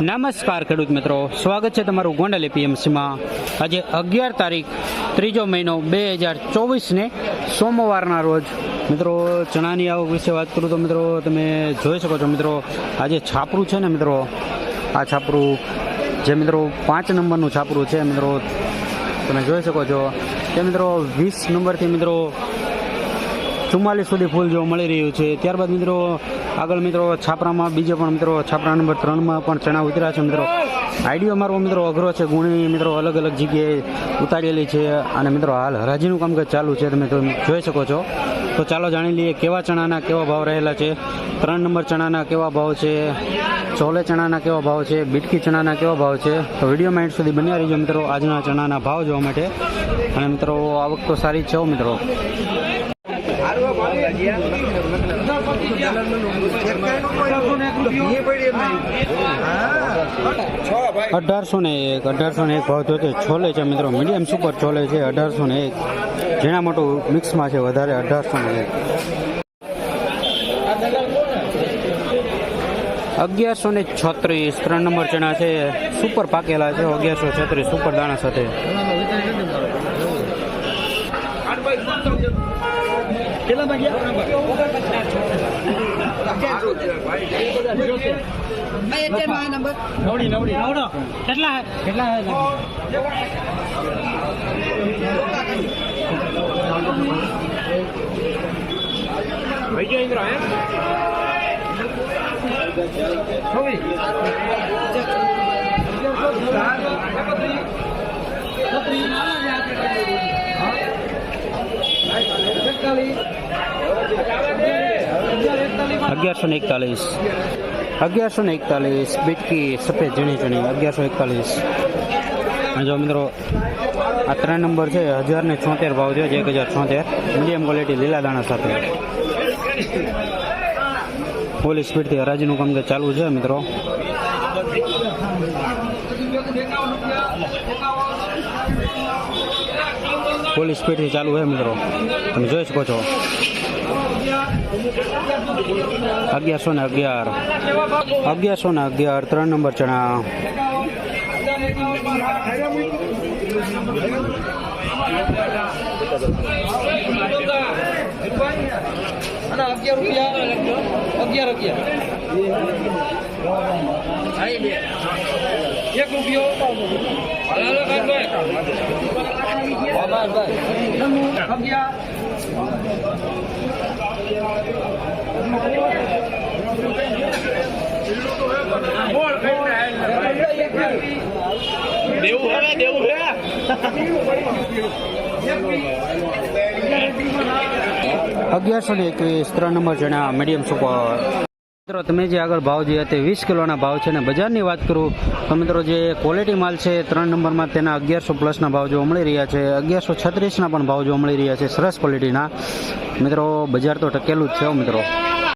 નમસ્કાર ખેડૂત મિત્રો. સ્વાગત છે તમારું ગોંડલ એપીએમસીમાં. આજે અગિયાર તારીખ, ત્રીજો મહિનો બે હજાર ચોવીસને સોમવારના રોજ. મિત્રો, ચણાની આવક વિશે વાત કરું તો મિત્રો, તમે જોઈ શકો છો મિત્રો, આજે છાપરું છે ને મિત્રો, આ છાપરું જે મિત્રો પાંચ નંબરનું છાપરું છે, મિત્રો, તમે જોઈ શકો છો. તે મિત્રો, વીસ નંબરથી મિત્રો ચુમ્માલીસ સુધી ફૂલ જોવા મળી રહ્યું છે. ત્યારબાદ મિત્રો, આગળ મિત્રો છાપરામાં, બીજો પણ મિત્રો છાપરા નંબર ત્રણમાં પણ ચણા ઉતર્યા છે મિત્રો. આઈડિયો મારવો મિત્રો અઘરો છે. ગુણી મિત્રો અલગ અલગ જગ્યાએ ઉતારેલી છે. અને મિત્રો હાલ હરાજીનું કામકાજ ચાલુ છે. તમે જોઈ શકો છો. તો ચાલો જાણી લઈએ કેવા ચણાના કેવા ભાવ રહેલા છે. ત્રણ નંબર ચણાના કેવા ભાવ છે? ચોલે ચણાના કેવા ભાવ છે? બીટકી ચણાના કેવા ભાવ છે? તો વીડિયો માઇન્ડ સુધી બન્યા રહીજો મિત્રો. આજના ચણાના ભાવ જોવા માટે. અને મિત્રો, આવક તો સારી જ છે મિત્રો. અઢારસો ને એક, અઢારસો ને એક ભાવ થયો છોલે છે મિત્રો, મીડિયમ સુપર છોલે છે, અઢારસો ને એક. ઝીણા મોટું મિક્સમાં છે વધારે અઢારસો ને એક. અગિયારસો ને છત્રીસ, ત્રણ નંબર ચણા છે. સુપર પાકેલા છે, અગિયારસો છત્રીસ, સુપર દાણા સાથે. કેટલા કેટલા અગિયારસો ને એકતાલીસ. અગિયારસો ને એકતાલીસ, બીટકી સફેદ, ઝીણી ઝીણી, અગિયારસો એકતાલીસ. જો મિત્રો, આ ત્રણ નંબર છે હજાર ને છોતેર ભાવ છે, એક હજાર છોતેર. મીડિયમ ક્વોલિટી લીલા દાણા સાથે. ફૂલ સ્પીડથી હરાજીનું કામકાજ ચાલુ છે, મિત્રો. ફૂલ સ્પીડથી ચાલુ છે, મિત્રો. તમે જોઈ શકો છો. અગિયારસો ને અગિયાર. અગિયારસો ને અગિયાર, ત્રણ નંબર ચણા. અગિયાર રૂપિયા અગિયાર અગિયાર એક રૂપિયો અગિયાર. દેવું હે દેવું હે? અગિયારસો ને એકવીસ, ત્રણ નંબર જણા મીડિયમ સુપર મિત્રો, તમે જે આગળ ભાવ જે તે વીસ કિલોના ભાવ છે ને બજારની વાત કરું, તો મિત્રો, જે ક્વોલિટી માલ છે, ત્રણ નંબરમાં તેના અગિયારસો પ્લસના ભાવ જોવા મળી રહ્યા છે. અગિયારસો છત્રીસના પણ ભાવ જોવા મળી રહ્યા છે, સરસ ક્વોલિટીના મિત્રો, બજાર તો ટકેલું જ છે મિત્રો.